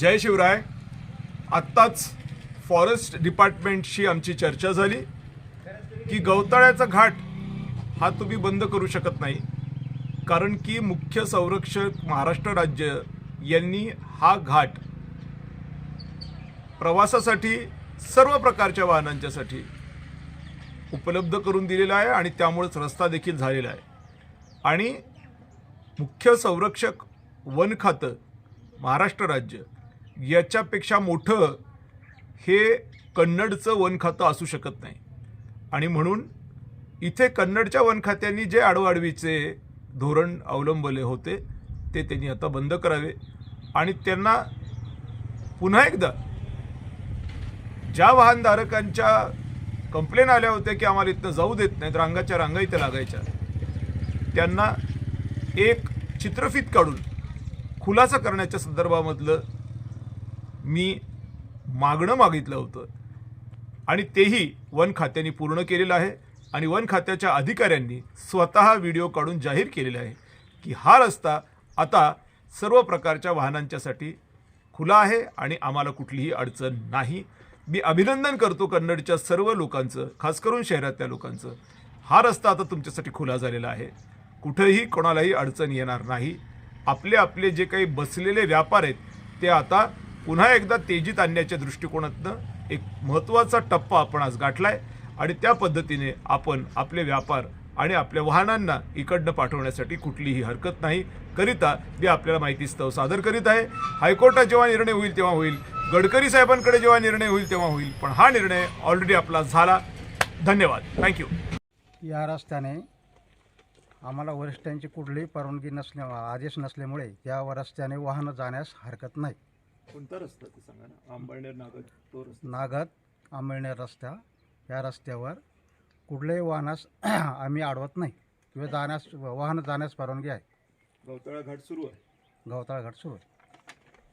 जय शिवराय. आत्ताच फॉरेस्ट डिपार्टमेंटशी आमची चर्चा झाली की गवताळ्याचा घाट हा तुम्ही बंद करू शकत नाही. कारण की मुख्य संरक्षक महाराष्ट्र राज्य यांनी हा घाट प्रवासासाठी सर्व प्रकारच्या वाहनांच्यासाठी उपलब्ध करून दिलेला आहे आणि त्यामुळेच रस्ता देखील झालेला आहे. आणि मुख्य संरक्षक वन खातं महाराष्ट्र राज्य याच्यापेक्षा मोठं हे कन्नडचं वन खातं असू शकत नाही. आणि म्हणून इथे कन्नडच्या वन खात्यांनी जे आडवाडवीचे धोरण अवलंबले होते ते त्यांनी आता बंद करावे. आणि त्यांना पुन्हा एकदा ज्या वाहनधारकांच्या कंप्लेन आल्या होत्या की आम्हाला इथनं जाऊ देत नाहीत रांगाच्या रांगा इथे लागायच्या त्यांना एक चित्रफित काढून खुलासा करण्याच्या संदर्भामधलं मी मागणं मागितलं होतं. आणि तेही वन खात्याने पूर्ण केलेलं आहे. आणि वन खात्याच्या अधिकाऱ्यांनी स्वतः व्हिडिओ काढून जाहीर केलेला आहे की हा रस्ता आता सर्व प्रकारच्या वाहनांच्यासाठी खुला आहे आणि आम्हाला कुठलीही अडचण नाही. मी अभिनंदन करतो कन्नडच्या सर्व लोकांचं खास करून शहरातल्या लोकांचं. हा रस्ता आता तुमच्यासाठी खुला झालेला आहे. कुठेही कोणालाही अडचण येणार नाही. आपले आपले जे काही बसलेले व्यापार आहेत ते आता पुन्हा एकदा तेजीत आणण्याच्या दृष्टिकोनातनं एक महत्त्वाचा टप्पा आपण आज गाठला आहे आणि त्या पद्धतीने आपण आपले व्यापार आणि आपल्या वाहनांना इकडनं पाठवण्यासाठी कुठलीही हरकत नाही. करिता मी आपल्याला माहितीस्तव सादर करीत आहे. हायकोर्टात जेव्हा निर्णय होईल तेव्हा होईल. गडकरी साहेबांकडे जेव्हा निर्णय होईल तेव्हा होईल. पण हा निर्णय ऑलरेडी आपला झाला. धन्यवाद. थँक्यू या रस्त्याने आम्हाला वरिष्ठांची कुठलीही परवानगी नसल्या आदेश नसल्यामुळे या रस्त्याने वाहनं जाण्यास हरकत नाही. कोणता रस्ता ते सांगा ना? आंबळनेर नागद तो रस्ता. नागद आंबळनेर रस्ता या रस्त्यावर कुठल्याही वाहनास आम्ही अडवत नाही. किंवा जाण्यास वाहनं जाण्यास परवानगी आहे. गवताळा घाट सुरू आहे. गवताळा घाट सुरू आहे.